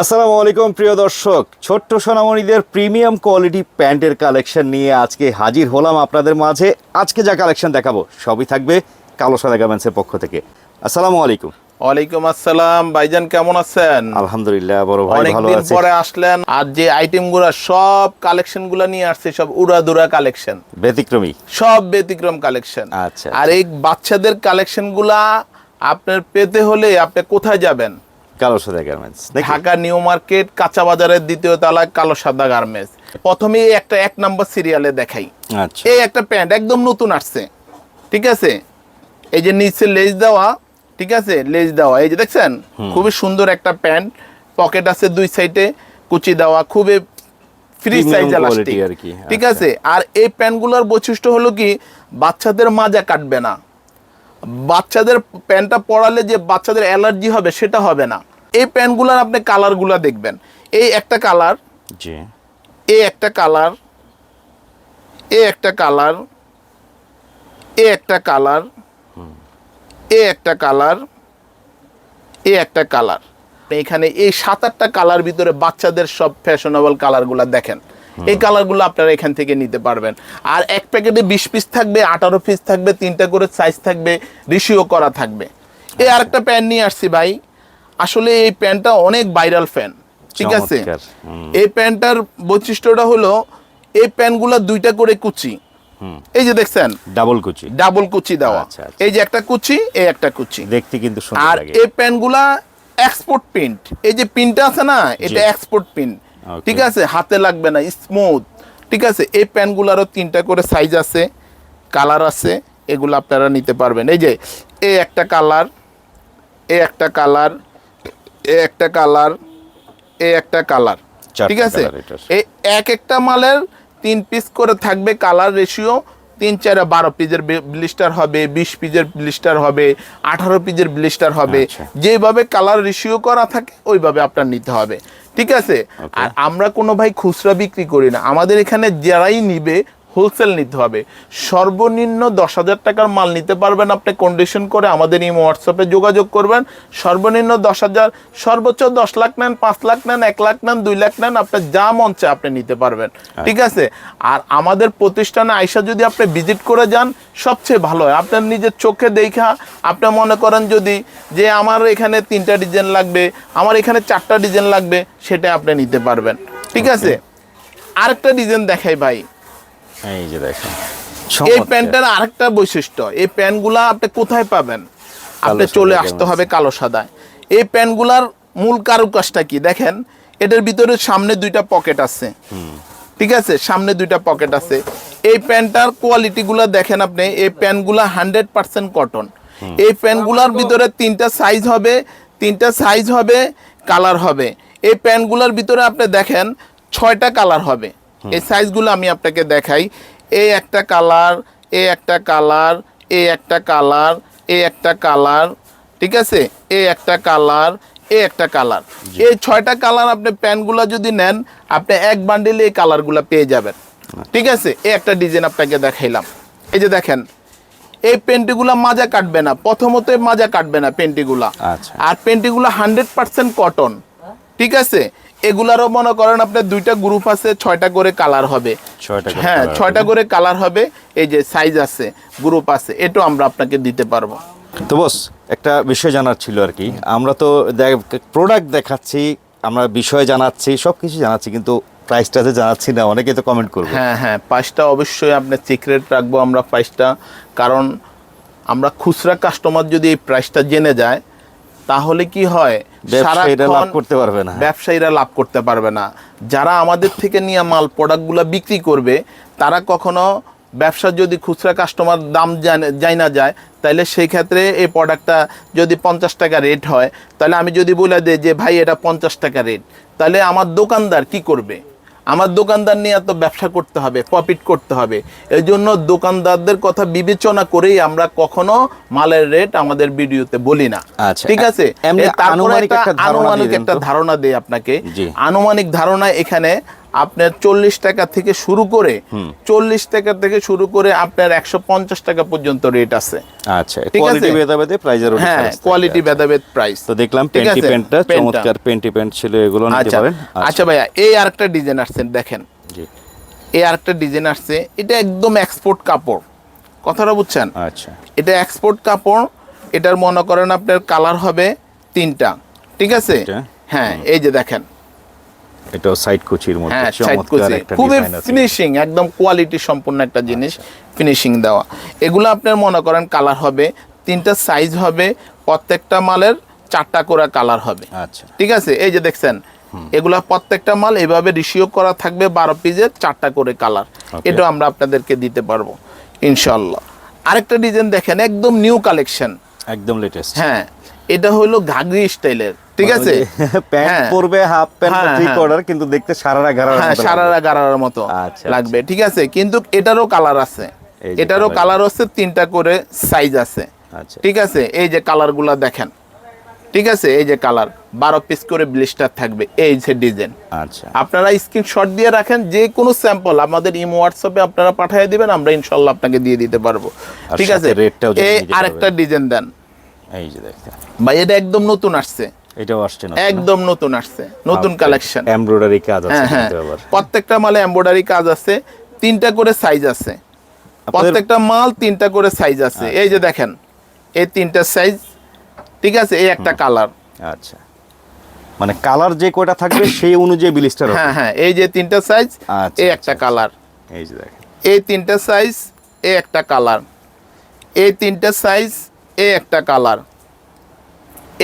আসসালামু আলাইকুম প্রিয় দর্শক। ছোট্ট সোনামণিদের প্রিমিয়াম কোয়ালিটি প্যান্টের কালেকশন নিয়ে আজকে হাজির হলাম আপনাদের মাঝে। আজকে যা কালেকশন দেখাবো সবই থাকবে কালো সাদা গার্মেন্টসের পক্ষ থেকে। আসসালামু আলাইকুম। ওয়ালাইকুম আসসালাম। ভাইজান কেমন আছেন? আলহামদুলিল্লাহ বড় ভাই ভালো অনেকদিন পরে আসলেন আর যে আইটেমগুলা সব কালেকশনগুলা নিয়ে আসছে সব উড়াদুরা কালেকশন। ব্যতিক্রমী। সব ব্যতিক্রম কালেকশন। আচ্ছা, আর এই বাচ্চাদের কালেকশনগুলা আপনার পেতে হলে আপনি কোথায় যাবেন? কালো সাদা গার্মেন্টস ঢাকা নিউ মার্কেট কাঁচা বাজারের দ্বিতীয় তলায় কালো সাদা গার্মেন্টস প্রথমে একটা এক নম্বর সিরিয়ালে দেখাই। আচ্ছা। এই একটা প্যান্ট একদম নতুন আসছে। ঠিক আছে? এই যে নিচে লেজ দেওয়া ঠিক আছে? লেজ দেওয়া। এই যে দেখছেন? খুবই সুন্দর একটা প্যান্ট। পকেট আছে দুই সাইডে কুচি দেওয়া খুবই ফ্রি সাইজ এলাস্টিক ঠিক আচ্ছা। আছে? আর এই প্যান্টগুলোর বৈশিষ্ট্য হলো কি বাচ্চাদের মাজা কাটবে না। বাচ্চাদের প্যান্টটা পরালে যে বাচ্চাদের অ্যালার্জি হবে সেটা হবে না। এই প্যান্টগুলোর আপনি কালারগুলো দেখবেন। এই একটা কালার জি। এ একটা কালার এ একটা কালার এ একটা কালার এ একটা কালার এ একটা কালার। এখানে এই সাত আটটা কালার ভিতরে বাচ্চাদের সব ফ্যাশনেবল কালারগুলো দেখেন। এই কালারগুলো আপনারা এখান থেকে নিতে পারবেন। আর এক প্যাকেটে বিশ পিস থাকবে আঠারো পিস থাকবে তিনটা করে সাইজ থাকবে রিসিও করা থাকবে। এই আরেকটা প্যান্ট নিয়ে আসছি ভাই। আসলে এই প্যান্টটা অনেক ভাইরাল ফ্যান ঠিক আছে? এই প্যান্টটার বৈশিষ্ট্যটা হলো এই প্যান্টগুলো দুইটা করে কুচি। এই যে দেখছেন? ডাবল কুচি। ডাবল কুচি দেওয়া। আচ্ছা, আচ্ছা। এই যে একটা কুচি এই একটা কুচি। দেখতে কিন্তু সুন্দর আর এই প্যান্টগুলা এক্সপোর্ট প্রিন্ট এই যে প্রিন্টটা আছে না এটা এক্সপোর্ট প্রিন্ট. ঠিক আছে? হাতে লাগবে না স্মুথ ঠিক আছে? এই প্যান্টগুলারও তিনটা করে সাইজ আছে কালার আছে এগুলো আপনারা নিতে পারবেন। এই যে এই একটা কালার এই একটা কালার এই একটা কালার এই একটা কালার ঠিক আছে? এই এক একটা মালের তিন পিস করে থাকবে কালার রেশিও তিন চার বারো পিজের ব্লিস্টার হবে বিশ পিজের ব্লিস্টার হবে আঠারো পিজের ব্লিস্টার হবে। আচ্ছা। যেভাবে কালার রেশিও করা থাকে ওইভাবে আপনার নিতে হবে। ঠিক আছে? আর আমরা কোনো ভাই খুচরা বিক্রি করি না। আমাদের এখানে যারাই নিবে হোলসেল নিতে হবে। সর্বনিম্ন দশ হাজার টাকার মাল নিতে পারবেন আপনি কন্ডিশন করে আমাদের এই হোয়াটসঅ্যাপে যোগাযোগ করবেন। সর্বনিম্ন দশ হাজার সর্বোচ্চ দশ লাখ নেন পাঁচ লাখ নেন এক লাখ নেন দুই লাখ নেন আপনার যা মন চায় আপনি নিতে পারবেন। ঠিক আছে? আর আমাদের প্রতিষ্ঠানে আইসা যদি আপনি ভিজিট করে যান সবচেয়ে ভালো হয়। আপনার নিজের চোখে দেখা আপনি মনে করেন যদি যে আমার এখানে তিনটা ডিজাইন লাগবে আমার এখানে চারটা ডিজাইন লাগবে সেটা আপনি নিতে পারবেন। ঠিক আছে? আরেকটা ডিজাইন দেখাই ভাই। এই যে দেখেন। এই। প্যান্টের আরেকটা বৈশিষ্ট্য এই প্যান্টগুলা আপনি কোথায় পাবেন? আপনি চলে আসতে হবে কালো সাদায়। এই প্যান্টগুলার মূল কারুকাজটা কি? দেখেন এটার ভিতরে সামনে দুইটা পকেট আছে। ঠিক আছে? সামনে দুইটা পকেট আছে। এই প্যান্টটার কোয়ালিটিগুলো দেখেন আপনি এই প্যান্টগুলা হান্ড্রেড পার্সেন্ট কটন। এই প্যান্টগুলার ভিতরে তিনটা সাইজ হবে তিনটা সাইজ হবে কালার হবে। এই প্যান্টগুলোর ভিতরে আপনি দেখেন ছয়টা কালার হবে। এই সাইজগুলো আমি আপনাকে দেখাই। এই একটা কালার এই একটা কালার এই একটা কালার এই একটা কালার ঠিক আছে? এই একটা কালার এই একটা কালার এই ছয়টা কালার আপনি প্যান্টগুলো যদি নেন আপনি এক বান্ডিলে এই কালারগুলো পেয়ে যাবেন। ঠিক আছে? এই একটা ডিজাইন আপনাকে দেখাইলাম। এই যে দেখেন এই পেন্টিগুলা মাজা কাটবে না। প্রথমত মাজা কাটবে না পেন্টিগুলা আচ্ছা। আর পেন্টিগুলো হান্ড্রেড পার্সেন্ট কটন ঠিক আছে? এগুলারও মনে করেন আপনার দুইটা গ্রুপ আছে ছয়টা করে কালার হবে। ছয়টা হ্যাঁ ছয়টা করে কালার হবে এই যে সাইজ আছে গ্রুপ আছে এটাও আমরা আপনাকে দিতে পারব। তো বস একটা বিষয় জানার ছিল আর কি। আমরা তো প্রোডাক্ট দেখাচ্ছি আমরা বিষয় জানাচ্ছি সব কিছু জানাচ্ছি কিন্তু প্রাইসটা যে জানাচ্ছি না অনেকে তো কমেন্ট করবে। হ্যাঁ হ্যাঁ প্রাইসটা অবশ্যই আপনার সিক্রেট রাখব আমরা প্রাইসটা কারণ আমরা খুচরা কাস্টমার যদি এই প্রাইসটা জেনে যায় তাহলে কি হয়? ব্যবসায়ীরা লাভ করতে পারবে না। ব্যবসায়ীরা লাভ করতে পারবে না। যারা আমাদের থেকে নিয়ে মাল প্রোডাক্টগুলো বিক্রি করবে তারা কখনো ব্যবসা যদি খুচরা কাস্টমার দাম যাই না যায় তাহলে সেই ক্ষেত্রে এই প্রোডাক্টটা যদি পঞ্চাশ টাকা রেট হয় তাহলে আমি যদি বলে দিই যে ভাই এটা পঞ্চাশ টাকা রেট তাহলে আমার দোকানদার কি করবে? আমার দোকানদার নিয়ে এত ব্যবসা করতে হবে প্রফিট করতে হবে। এই জন্য দোকানদারদের কথা বিবেচনা করেই আমরা কখনো মালের রেট আমাদের ভিডিওতে বলি না। আচ্ছা, ঠিক আছে? আনুমানিক একটা ধারণা দেয় আপনাকে। আনুমানিক ধারণা এখানে আপনার চল্লিশ টাকা থেকে শুরু করে চল্লিশ টাকা থেকে শুরু করে আপনার একশো পঞ্চাশ টাকা পর্যন্ত রেট আছে। আচ্ছা ঠিক আছে? ভেদাভেদে হ্যাঁ কোয়ালিটি ভেদাভেদ প্রাইস তো দেখলাম পেন্টি প্যান্টটা চমৎকার পেন্টি প্যান্ট ছিল এগুলো নিতে আচ্ছা। পারেন। আচ্ছা। ভাইয়া এই আরেকটা ডিজাইন আসছেন দেখেন। জি। এই আরেকটা ডিজাইন আসছে এটা একদম এক্সপোর্ট কাপড়। কথাটা বুঝছেন? আচ্ছা। এটা এক্সপোর্ট কাপড় এটার মনে করেন আপনার কালার হবে তিনটা। ঠিক আছে? হ্যাঁ এই যে দেখেন। এটাও সাইড কুচির মধ্যে হ্যাঁ সাইড কুচি। খুবই ফিনিশিং একদম কোয়ালিটি সম্পূর্ণ একটা জিনিস। ফিনিশিং দেওয়া। এগুলো আপনার মনে করেন কালার হবে তিনটা সাইজ হবে প্রত্যেকটা মালের চারটা করে কালার হবে। আচ্ছা। ঠিক আছে? এই যে দেখছেন এগুলা প্রত্যেকটা মাল এভাবে রিসিও করা থাকবে বারো পিসের চারটা করে কালার এটা আমরা আপনাদেরকে দিতে পারব ইনশাল্লাহ আরেকটা ডিজাইন দেখেন একদম নিউ কালেকশন একদম লেটেস্ট হ্যাঁ এটা হলো ঘাগরি স্টাইলের ঠিক আছে? প্যান্ট হ্যাঁ। পরবে হাফ প্যান্ট হ্যাঁ, থ্রি হ্যাঁ। কোয়ার্টার কিন্তু দেখতে সারারা হ্যাঁ সারারা গারার মতো আচ্ছা, লাগবে ঠিক আছে? কিন্তু এটারও কালার আছে। এটারও কালার হচ্ছে তিনটা করে সাইজ আছে। আচ্ছা। ঠিক আছে? এই যে কালারগুলা দেখেন। ঠিক আছে? এই যে কালার বারো পিস করে ব্লিস্টার থাকবে এই যে ডিজাইন আচ্ছা। আপনারা স্ক্রিনশট দিয়ে রাখেন যে কোনো স্যাম্পল আমাদের ইমো হোয়াটসঅ্যাপে আপনারা পাঠিয়ে দিবেন আমরা ইনশাল্লাহ আপনাকে দিয়ে দিতে পারব। ঠিক আছে? রেটটাও এই আরেকটা ডিজাইন দেন। এই যে দেখতে ভাই এটা একদম নতুন আসছে। এটাও আসছে না? একদম নতুন আসছে নতুন কালেকশন এমব্রয়ডারি কাজ আছে হ্যাঁ হ্যাঁ। প্রত্যেকটা মালে এমব্রয়ডারি কাজ আছে তিনটা করে সাইজ আছে। প্রত্যেকটা মাল তিনটা করে সাইজ আছে। আচ্ছা। এই যে দেখেন এই তিনটা সাইজ ঠিক আছে? এই একটা কালার আচ্ছা। মানে কালার যে কয়টা থাকবে সেই অনুযায়ী বিলিস্টার হ্যাঁ হ্যাঁ এই যে তিনটা সাইজ আচ্ছা, এই আচ্ছা, একটা কালার এই যে দেখেন। এই তিনটা সাইজ এই একটা কালার এই তিনটা সাইজ এই একটা কালার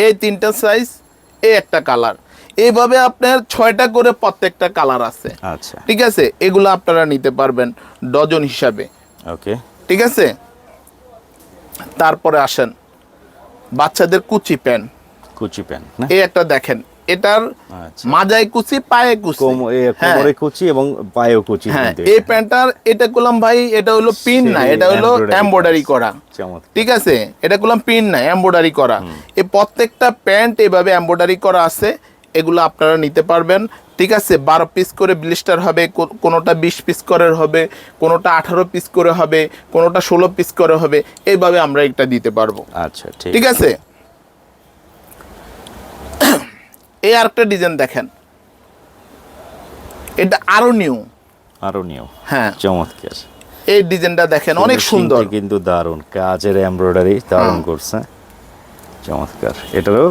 এই তিনটা সাইজ এই একটা কালার এইভাবে আপনার ছয়টা করে প্রত্যেকটা কালার আছে। আচ্ছা। ঠিক আছে? এগুলো আপনারা নিতে পারবেন ডজন হিসাবে। ওকে। ঠিক আছে? তারপরে আসেন বাচ্চাদের কুচি প্যান্ট। কুচি প্যান্ট এই একটা দেখেন। এটার আচ্ছা। মাজায় কুচি পায়ে কুচি। কোম এ হ্যাঁ। কোমরে কুচি এবং পায়েও কুচি হ্যাঁ এই এটা। প্যান্টটার এটা করলাম ভাই এটা হলো পিন না এটা হলো এমব্রয়ডারি করা। ঠিক আছে? এটা করলাম পিন না এমব্রয়ডারি করা। এই প্রত্যেকটা প্যান্ট এভাবে এমব্রয়ডারি করা আছে এগুলো আপনারা নিতে পারবেন। ঠিক আছে? বারো পিস করে ব্লিস্টার হবে কোনোটা বিশ পিস করে হবে কোনোটা আঠারো পিস করে হবে কোনোটা ষোলো পিস করে হবে এইভাবে আমরা এটা দিতে পারব। আচ্ছা ঠিক আছে? এই আরেকটা ডিজাইন দেখেন। এটা আরও নিউ আরও নিও হ্যাঁ। চমৎকার। এই ডিজাইনটা দেখেন অনেক সুন্দর। কিন্তু দারুণ। কাজের এমব্রয়ডারি দারুণ করছে। চমৎকার। এটারও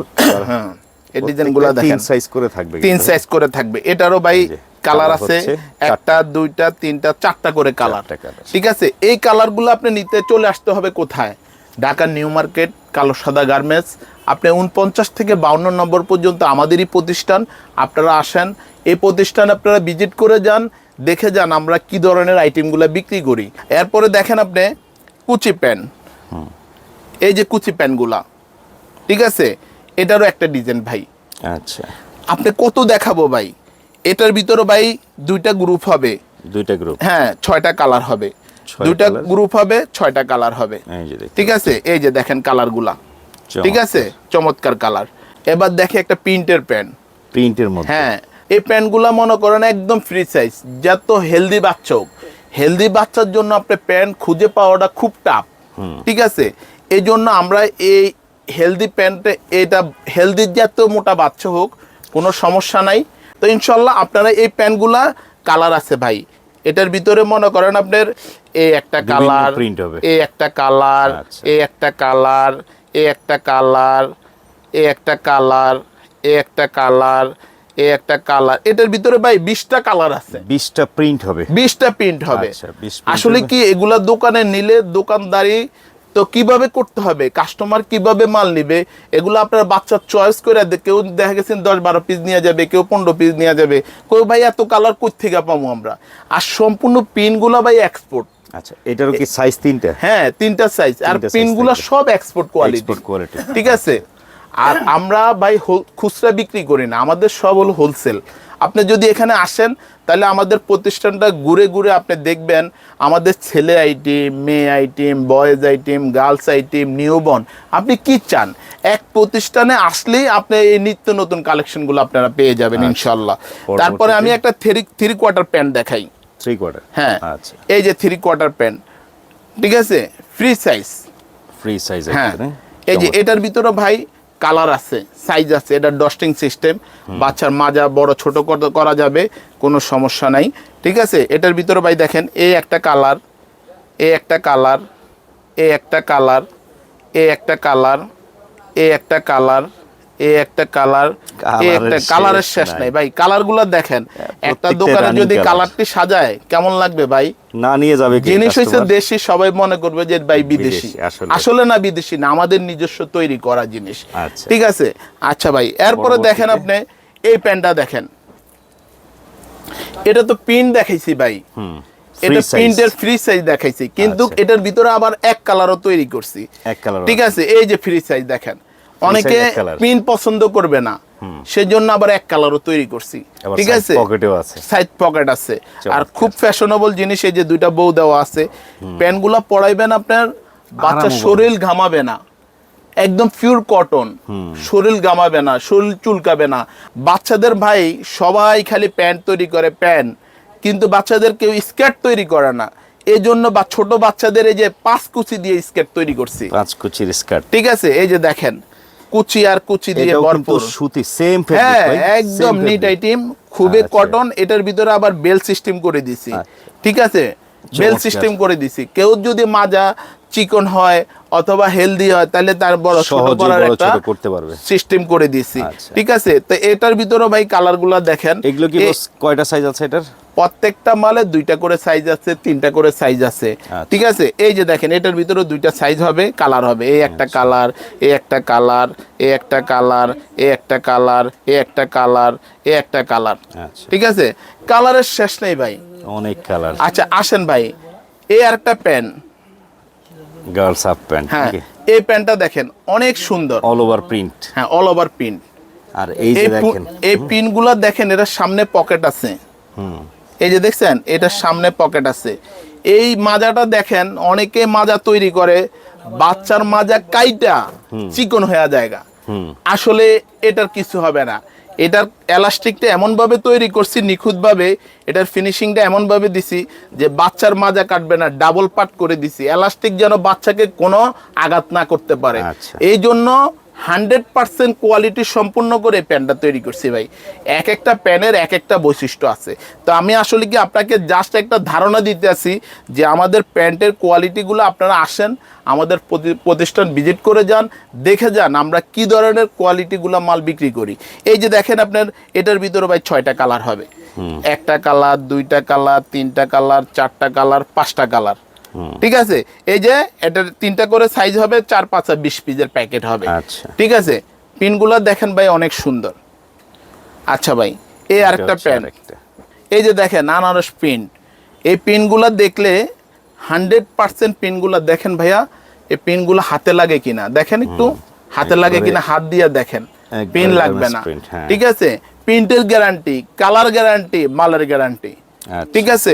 হ্যাঁ এই ডিজাইনগুলো দেখেন তিন সাইজ করে থাকবে তিন সাইজ করে থাকবে। এটারও ভাই কালার আছে। একটা দুইটা তিনটা চারটা করে কালার ঠিক আছে? এই কালারগুলো আপনি নিতে চলে আসতে হবে কোথায়? ঢাকা নিউ মার্কেট কালো সাদা গার্মেন্টস। আপনি উনপঞ্চাশ থেকে বাউন্ন নম্বর পর্যন্ত আমাদেরই প্রতিষ্ঠান আপনারা আসেন। এই প্রতিষ্ঠান আপনারা ভিজিট করে যান দেখে যান আমরা কি ধরনের আইটেমগুলো বিক্রি করি। এরপরে দেখেন আপনি কুচি প্যান্ট এই যে কুচি প্যান্টগুলা ঠিক আছে? এটারও একটা ডিজাইন ভাই। আচ্ছা। আপনি কত দেখাবো ভাই? এটার ভিতরে ভাই দুইটা গ্রুপ হবে। দুইটা গ্রুপ। হ্যাঁ ছয়টা কালার হবে। দুইটা গ্রুপ হবে ছয়টা কালার হবে। ঠিক আছে? এই যে দেখেন কালারগুলা। ঠিক আছে? চমৎকার কালার এবার দেখে একটা প্রিন্টের প্যান্ট প্রিন্টের মধ্যে। হ্যাঁ এই প্যান্টগুলা মনে করেন একদম ফ্রি সাইজ যত হেলদি বাচ্চা হোক। হেলদি বাচ্চার জন্য আপনি প্যান্ট খুঁজে পাওয়াটা খুব টাফ ঠিক আছে? এই জন্য আমরা এই হেলদি প্যান্টে এটা হেলদি যত মোটা বাচ্চা হোক কোনো সমস্যা নাই। তো ইনশাল্লাহ আপনারা এই প্যান্টগুলা কালার আছে ভাই। এটার ভিতরে মনে করেন আপনার এই একটা কালার print হবে। এই একটা কালার আচ্ছা। এই একটা কালার এই একটা কালার এই একটা কালার এই একটা কালার এই একটা কালার। এটার ভিতরে ভাই বিশটা কালার আছে। বিশটা প্রিন্ট হবে। বিশটা প্রিন্ট হবে। আচ্ছা, 20 print আসলে কি এগুলা দোকানে নিলে দোকানদারি তো কীভাবে করতে হবে? কাস্টমার কীভাবে মাল নিবে? এগুলো আপনার বাচ্চার চয়েস করে কেউ দেখা গেছেন দশ বারো পিস নিয়ে যাবে কেউ পনেরো পিস নিয়ে যাবে। কেউ ভাই এত কালার থেকে পাবো আমরা? আর সম্পূর্ণ পিনগুলো ভাই এক্সপোর্ট আচ্ছা এটারও কি সাইজ তিনটা? হ্যাঁ তিনটা সাইজ আর পিনগুলো সব এক্সপোর্ট কোয়ালিটি quality। ঠিক আছে? আর আমরা ভাই খুচরা বিক্রি করি না আমাদের সব হলো হোলসেল আপনি যদি এখানে আসেন তাহলে আমাদের প্রতিষ্ঠানটা ঘুরে ঘুরে আপনি দেখবেন আমাদের ছেলে আইটেম মেয়ে item boys item girls item newborn আপনি কি চান? এক প্রতিষ্ঠানে আসলেই আপনি এই নিত্য নতুন কালেকশনগুলো আপনারা পেয়ে যাবেন ইনশাল্লাহ তারপরে আমি একটা থ্রি থ্রি কোয়ার্টার প্যান্ট দেখাই। থ্রি কোয়ার্টার হ্যাঁ। আচ্ছা। এই যে থ্রি কোয়ার্টার প্যান্ট ঠিক আছে? ফ্রি সাইজ ফ্রি সাইজ হ্যাঁ। এই যে এটার ভিতরে ভাই কালার আছে সাইজ আছে এটা ডস্টিং সিস্টেম বাচ্চার মাজা বড় ছোট করা যাবে কোনো সমস্যা নাই। ঠিক আছে? এটার ভিতরে ভাই দেখেন এই একটা কালার এ একটা কালার এ একটা কালার এ একটা কালার এ একটা কালার এ একটা কালার একটা কালারের শেষ নাই। ভাই কালারগুলো দেখেন একটা দোকানে যদি কালারটি সাজায় কেমন লাগবে ভাই? না নিয়ে যাবে জিনিস হচ্ছে দেশি সবাই মনে করবে যে ভাই বিদেশি আসলে। না বিদেশি না আমাদের নিজস্ব তৈরি করা জিনিস। আচ্ছা। ঠিক আছে? আচ্ছা ভাই এরপরে দেখেন আপনি এই প্যান্টটা দেখেন। এটা তো প্রিন্ট দেখাইছি ভাই। এটা প্রিন্টের ফ্রি সাইজ দেখাইছি। কিন্তু আচ্ছা। এটার ভিতরে আবার এক কালারও তৈরি করছি। ঠিক আছে। এই যে ফ্রি সাইজ দেখেন। অনেকে। প্রিন্ট পছন্দ করবে না। সেজন্য আবার এক কালারও তৈরি করছি। ঠিক আছে। সাইড পকেট আছে। আর খুব ফ্যাশনেবল জিনিস এই যে দুইটা বউ দেওয়া আছে। প্যান্টগুলো পরাইবেন আপনার বাচ্চা শরীর ঘামাবে না। একদম পিওর কটন শরীর গামাবে না শরীর চুলকাবে না। বাচ্চাদের ভাই সবাই খালি প্যান্ট তৈরি করে প্যান্ট। কিন্তু বাচ্চাদের কেউ স্কার্ট তৈরি করে না। এই জন্য বা ছোট বাচ্চাদের এই যে পাঁচ কুচি দিয়ে স্কার্ট তৈরি করছি। পাঁচ কুচির স্কার্ট ঠিক আছে? এই যে দেখেন। কুচি আর কুচি দিয়ে ভরপুর। সুতি সেম হ্যাঁ একদম নিট আইটেম খুবই আচ্ছা। কটন এটার ভিতরে আবার বেল সিস্টেম করে দিছি। আচ্ছা। ঠিক আছে? বেল সিস্টেম করে দিছি। কেউ যদি মাজা চিকন হয় অথবা হেলদি হয় তাহলে তার বড় ছোট করার একটা করতে পারবে। সিস্টেম করে দিছি। আচ্ছা। ঠিক আছে? তো এটার ভিতরে ভাই কালারগুলো দেখেন। এগুলো কি কয়টা সাইজ আছে এটার? প্রত্যেকটা মালে দুইটা করে সাইজ আছে তিনটা করে সাইজ আছে। আচ্ছা। ঠিক আছে? এই যে দেখেন এটার ভিতরে দুইটা সাইজ হবে কালার হবে। এই একটা আচ্ছা। কালার এই একটা কালার এই একটা কালার এই একটা কালার এই একটা কালার এই একটা কালার আচ্ছা। ঠিক আছে? কালারের শেষ নেই ভাই। অনেক কালার আচ্ছা আসেন ভাই। এই আর একটা প্যান গার্লস হাফ প্যান্ট হ্যাঁ এই প্যান্টটা দেখেন অনেক সুন্দর। অল ওভার প্রিন্ট হ্যাঁ অল ওভার প্রিন্ট আর এই যে দেখেন। এই পিনগুলো দেখেন এটার সামনে পকেট আছে। হুম। এই যে দেখছেন এটার সামনে পকেট আছে। এই মাজাটা দেখেন অনেকে মাজা তৈরি করে বাচ্চার মাজা কাইটা চিকন হয়ে জায়গা আসলে এটার কিছু হবে না। এটার এলাস্টিকটা এমনভাবে তৈরি করছি নিখুঁতভাবে এটার ফিনিশিংটা এমনভাবে দিছি যে বাচ্চার মাজা কাটবে না ডাবল পাট করে দিছি। এলাস্টিক যেন বাচ্চাকে কোনো আঘাত না করতে পারে। আচ্ছা। এই জন্য হান্ড্রেড পার্সেন্ট কোয়ালিটি সম্পূর্ণ করে প্যান্টটা তৈরি করছি ভাই। এক একটা প্যানের এক একটা বৈশিষ্ট্য আছে। তো আমি আসলে কি আপনাকে জাস্ট একটা ধারণা দিতে আছি যে আমাদের প্যান্টের কোয়ালিটিগুলো আপনারা আসেন আমাদের প্রতি- প্রতিষ্ঠান ভিজিট করে যান দেখে যান আমরা কি ধরনের কোয়ালিটিগুলো মাল বিক্রি করি। এই যে দেখেন আপনার এটার ভিতরে ভাই ছয়টা কালার হবে। একটা কালার দুইটা কালার তিনটা কালার চারটা কালার পাঁচটা কালার। ঠিক আছে? এই যে এটার তিনটা করে সাইজ হবে চার পাঁচ বিশ পিসের প্যাকেট হবে। আচ্ছা। ঠিক আছে? পিনগুলো দেখেন ভাই অনেক সুন্দর। আচ্ছা ভাই এই আরেকটা প্যান্ট এই যে দেখেন আনারস প্রিন্ট এই পিনগুলো দেখলে হান্ড্রেড পার্সেন্ট পিনগুলো দেখেন ভাইয়া এই পিনগুলো হাতে লাগে কিনা। দেখেন একটু হাতে লাগে কিনা হাত দিয়ে দেখেন। পিন লাগবে না। হ্যাঁ। ঠিক আছে? প্রিন্টের গ্যারান্টি কালার গ্যারান্টি মালের গ্যারান্টি। ঠিক আছে?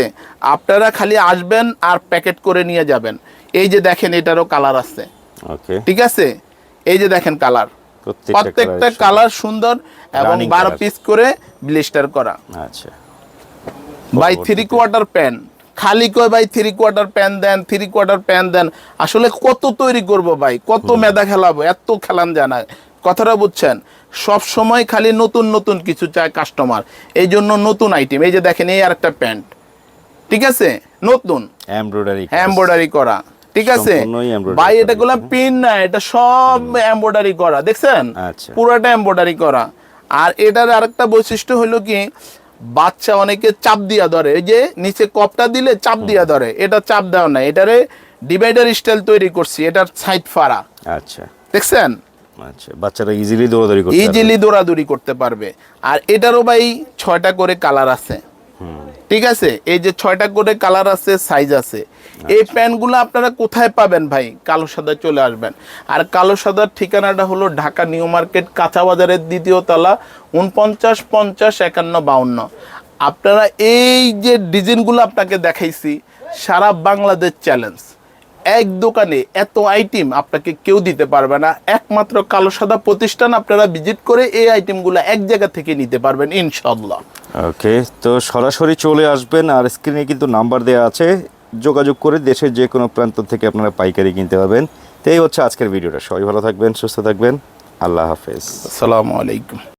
আপনারা খালি আসবেন আর প্যাকেট করে নিয়ে যাবেন। এই যে দেখেন এটারও কালার আছে। ওকে। ঠিক আছে? এই যে দেখেন কালার। প্রত্যেকটা কালার সুন্দর। এবং বারো। পিস করে ব্লিস্টার করা। আচ্ছা। বাই থ্রি কোয়ার্টার প্যান খালি কয় ভাই থ্রি কোয়ার্টার প্যান দেন থ্রি কোয়ার্টার প্যান দেন। আসলে কত তৈরি করব ভাই? কত মেধা খেলাবো এত খেলান জানায় কথাটা বুঝছেন? সব সময় খালি নতুন নতুন কিছু চায় কাস্টমার এই জন্য নতুন আইটেম এই যে দেখেন এই আর একটা প্যান্ট। ঠিক আছে? নতুন। এমব্রয়ডারি এমব্রয়ডারি করা। ঠিক আছে? ভাই এটা গুলা পিন না এটা সব এমব্রয়ডারি করা। দেখছেন? আচ্ছা। পুরোটা এমব্রয়ডারি করা। আর এটার আরেকটা বৈশিষ্ট্য হলো কি? বাচ্চা অনেকে চাপ দিয়া ধরে। এই যে নিচে কপটা দিলে চাপ দিয়া ধরে। এটা চাপ দেওয়া না এটারে ডিভাইডার স্টাইল তৈরি করছি। এটার সাইড ফাড়া। আচ্ছা। দেখছেন? আচ্ছা বাচ্চারা ইজিলি দৌড়াদৌড়ি করতে ইজিলি দৌড়াদৌড়ি করতে পারবে। আর এটারও ভাই ছয়টা করে কালার আছে। ঠিক আছে? এই যে ছয়টা করে কালার আছে সাইজ আছে। এই প্যান্টগুলো আপনারা কোথায় পাবেন ভাই? কালো সাদা চলে আসবেন। আর কালো সাদার ঠিকানাটা হলো ঢাকা নিউ মার্কেট কাঁচা বাজারের দ্বিতীয় তলা উনপঞ্চাশ পঞ্চাশ একান্ন বাউন্ন। আপনারা এই যে ডিজাইনগুলো আপনাকে দেখাইছি সারা বাংলাদেশ চ্যালেঞ্জ এক দোকানে এত আইটেম আপনাকে কেউ দিতে পারবে না। একমাত্র কালো সাদা প্রতিষ্ঠান আপনারা ভিজিট করে এই আইটেমগুলো এক জায়গা থেকে নিতে পারবেন ইনশাল্লাহ ওকে তো সরাসরি চলে আসবেন আর স্ক্রিনে কিন্তু নাম্বার দেওয়া আছে। যোগাযোগ করে দেশের যে কোনো প্রান্ত থেকে আপনারা পাইকারি কিনতে পারবেন। তো এই হচ্ছে আজকের ভিডিওটা। সবাই ভালো থাকবেন সুস্থ থাকবেন। আল্লাহ হাফেজ। আসসালামু আলাইকুম।